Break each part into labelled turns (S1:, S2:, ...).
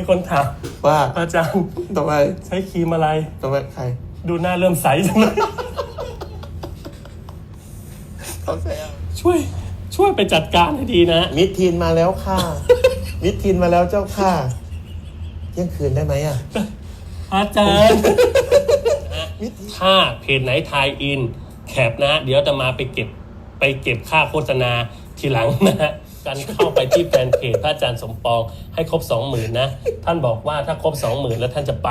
S1: มีคนถาม
S2: ว่า
S1: อาจารย์
S2: ต่อไป
S1: ใช้ครีมอะไร
S2: ต่อไปใคร
S1: ดูหน้าเริ่มใสจังเลย
S2: เขาแซว
S1: ช่วย ช่วยไปจัดการให้ดีนะ
S2: มิดทีนมาแล้วค่ะ มิดทีนมาแล้วเจ้าค่ะเที่ยงคืนได้ไหมอะ
S1: อาจารย์
S2: มิดทีน
S1: ถ้าเพจไหนทายอิน แคปนะ เดี๋ยวจะมาไปเก็บไปเก็บค่าโฆษณาทีหลังนะฮะ กันเข้าไปที่แฟนเพจพระอาจารย์สมปองให้ครบสองหมื่นนะ ท่านบอกว่าถ้าครบสองหมื่นแล้วท่านจะไป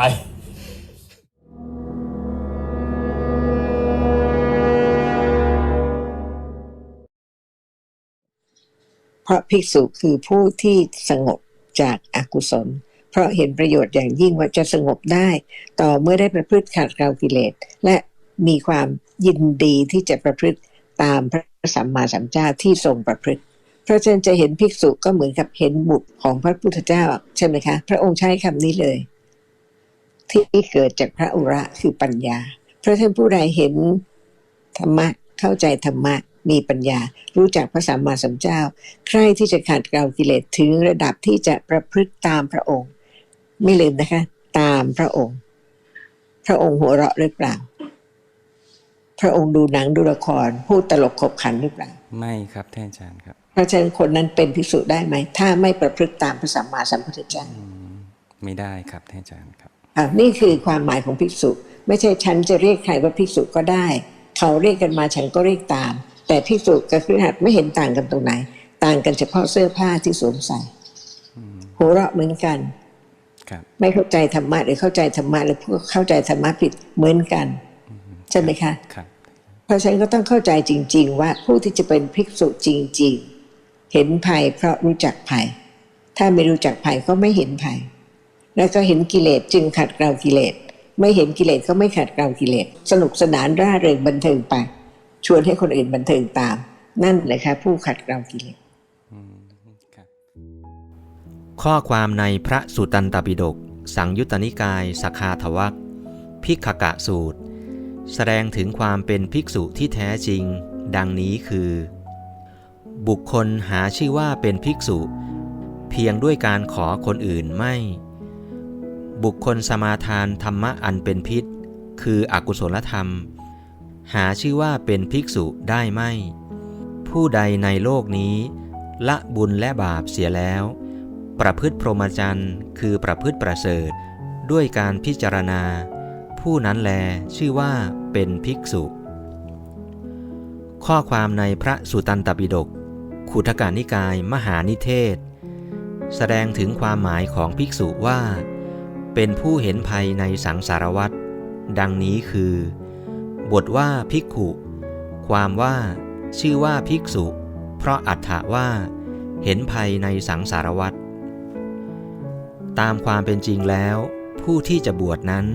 S3: พราะภิกษุคือผู้ที่สงบจากอากุศล เพราะเห็นประโยชน์อย่างยิ่งว่าจะสงบได้ ต่อเมื่อได้ประพฤติขัดเกลากิเลส และมีความยินดีที่จะประพฤติตามพระสัมมาสัมพุทธเจ้าที่ทรงประพฤติ ราะฉะนั้นจะเห็นภิกษุก็เหมือนกับเห็นบุตรของพระพุทธเจ้าใช่ไหมคะ พระองค์ใช้คำนี้เลย ที่เกิดจากพระอุระคือปัญญา เพราะฉะนั้นผู้ใดเห็นธรรมะเข้าใจธรรมะมีปัญญา รู้จักพระสัมมาสัมพุทธเจ้า ใครที่จะขัดเกลากิเลสถึงระดับที่จะประพฤติตามพระองค์ ไม่ลืมนะคะ ตามพระองค์ พระองค์หัวเราะหรือเปล่า พระองค์ดูหนังดูละคร พูดตลกขบขันหรือเปล่า
S4: ไม่ครับท่านอาจารย์ครับ
S3: ราะฉะนั้นคนนั้นเป็นภิกษุได้ไหม ถ้าไม่ประพฤติตามพระสัมมาสัมพุทธเจ้า
S4: ไม่ได้ครับท่านอาจารย์ครับ
S3: อะนี่คือความหมายของภิกษุ ไม่ใช่ฉันจะเรียกใครว่าภิกษุก็ได้ เขาเรียกกันมาฉันก็เรียกตาม แต่ภิกษุกับคฤหัสถ์ไม่เห็นต่างกันตรงไหน ต่างกันเฉพาะเสื้อผ้าที่สวมใส่หัวเราะเหมือนกัน
S4: ครับ
S3: ไม่เข้าใจธรรมะหรือเข้าใจธรรมะหรือพวกเข้าใจธรรมะผิดเหมือนกันใช่ไหมคะ
S4: ครับ
S3: เพราะฉะนั้นก็ต้องเข้าใจจริง ๆ ว่าผู้ที่จะเป็นภิกษุจริง ๆ เห็นภัยเพราะรู้จักภัย ถ้าไม่รู้จักภัยก็ไม่เห็นภัย แล้วก็เห็นกิเลสจึงขัดเกลากิเลส ไม่เห็นกิเลสก็ไม่ขัดเกลากิเลส สนุกสนานร่าเริงบันเทิงไป ชวนให้คนอื่นบันเทิงตาม นั่นแหละค่ะผู้ขัดเกลากิเลส
S4: ครับ
S5: ข้อความในพระสุตตันตปิฎกสังยุตตนิกายสคาทวักพิกกะสูตร แสดงถึงความเป็นภิกษุที่แท้จริง ดังนี้คือ บุคคลหาชื่อว่าเป็นภิกษุ เพียงด้วยการขอคนอื่นไม่ บุคคลสมาทานธรรมะอันเป็นพิษ คืออกุศลธรรม หาชื่อว่าเป็นภิกษุได้ไม่ ผู้ใดในโลกนี้ ละบุญและบาปเสียแล้ว ประพฤติพรหมจรรย์คือประพฤติประเสริฐ ด้วยการพิจารณา ผู้นั้นแลชื่อว่าเป็นภิกษุ ข้อความในพระสุตันตปิฎก ขุทกานิกายมหานิเทศ แสดงถึงความหมายของภิกษุว่า เป็นผู้เห็นภัยในสังสารวัฏดังนี้คือ บทว่าภิกขุ ความว่า ชื่อว่าภิกษุ เพราะอัฏฐว่า เห็นภัยในสังสารวัฏตามความเป็นจริงแล้ว ผู้ที่จะบวชนั้น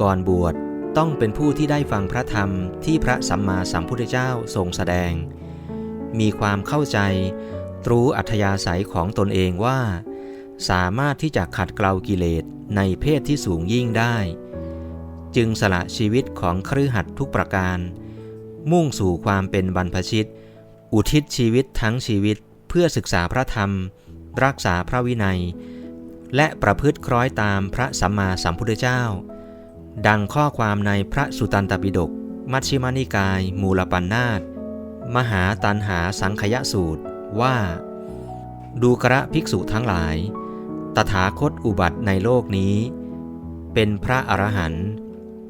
S5: ก่อนบวชต้องเป็นผู้ที่ได้ฟังพระธรรมที่พระสัมมาสัมพุทธเจ้าทรงแสดง มีความเข้าใจรู้อัธยาศัยของตนเองว่า สามารถที่จะขัดเกลากิเลสในเพศที่สูงยิ่งได้ จึงสละชีวิตของครือหัดทุกประการ มุ่งสู่ความเป็นบรรพชิต อุทิศชีวิตทั้งชีวิตเพื่อศึกษาพระธรรม รักษาพระวินัย และประพฤติคล้อยตามพระสัมมาสัมพุทธเจ้า ดังข้อความในพระสุตันตปิฎกมัชฌิมานิกาย มูลปัญนาต มหาตันหาสังขยสูตรว่า ดูกระภิกษุทั้งหลาย ตถาคตอุบัติในโลกนี้ เป็นพระอรหันต์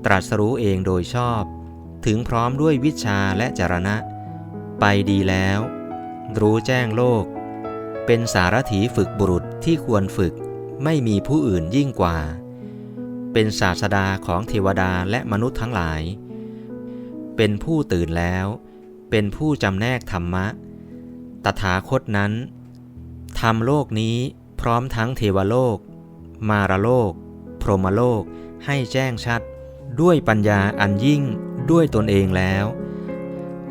S5: ตรัสรู้เองโดยชอบ ถึงพร้อมด้วยวิชาและจรณะ ไปดีแล้ว รู้แจ้งโลก เป็นสารถีฝึกบุรุษที่ควรฝึกไม่มีผู้อื่นยิ่งกว่า เป็นศาสดาของเทวดาและมนุษย์ทั้งหลาย เป็นผู้ตื่นแล้ว เป็นผู้จำแนกธรรมะ ตถาคตนั้นทำโลกนี้พร้อมทั้งเทวโลก มารโลก พรหมโลก ให้แจ้งชัด ด้วยปัญญาอันยิ่งด้วยตนเองแล้ว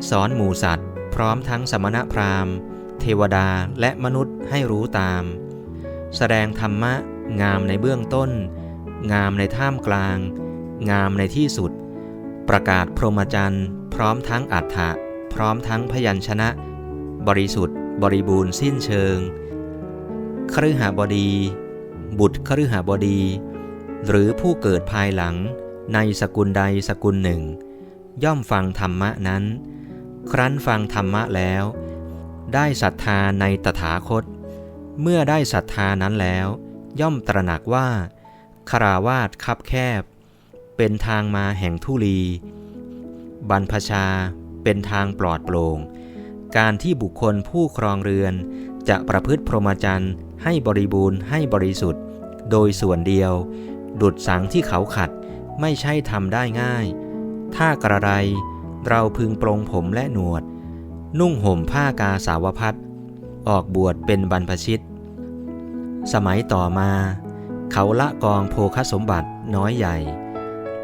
S5: สอนหมูสัตว์ พร้อมทั้งสมณพราหมณ์ เทวดาและมนุษย์ให้รู้ตาม แสดงธรรมะงามในเบื้องต้น งามในท่ามกลาง งามในที่สุด ประกาศพรหมจรรย์ พร้อมทั้งอัฏฐะ พร้อมทั้งพยัญชนะ บริสุทธิ์ บริบูรณ์สิ้นเชิงคฤหบดี บุตรคฤหบดี หรือผู้เกิดภายหลังในสกุลใดสกุลหนึ่ง ย่อมฟังธรรมะนั้น ครั้นฟังธรรมะแล้ว ได้ศรัทธาในตถาคต เมื่อได้ศรัทธานั้นแล้ว ย่อมตระหนักว่าคาราวาสคับแคบ เป็นทางมาแห่งทุลี บรรพชา เป็นทางปลอดโปร่ง การที่บุคคลผู้ครองเรือน จะประพฤติพรหมจรรย์ให้บริบูรณ์ให้บริสุทธิ์ โดยส่วนเดียว ดุดสังที่เขาขัดไม่ใช่ทำได้ง่าย ถ้ากระไรเราพึงปรงผมและหนวด นุ่งห่มผ้ากาสาวพัดออกบวชเป็นบรรพชิต สมัยต่อมา เขาละกองโภคสมบัติน้อยใหญ่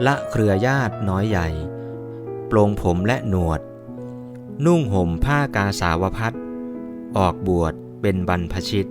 S5: ละเครือญาติน้อยใหญ่ ปลงผมและหนวด นุ่งห่มผ้ากาสาวพัดออกบวชเป็นบรรพชิต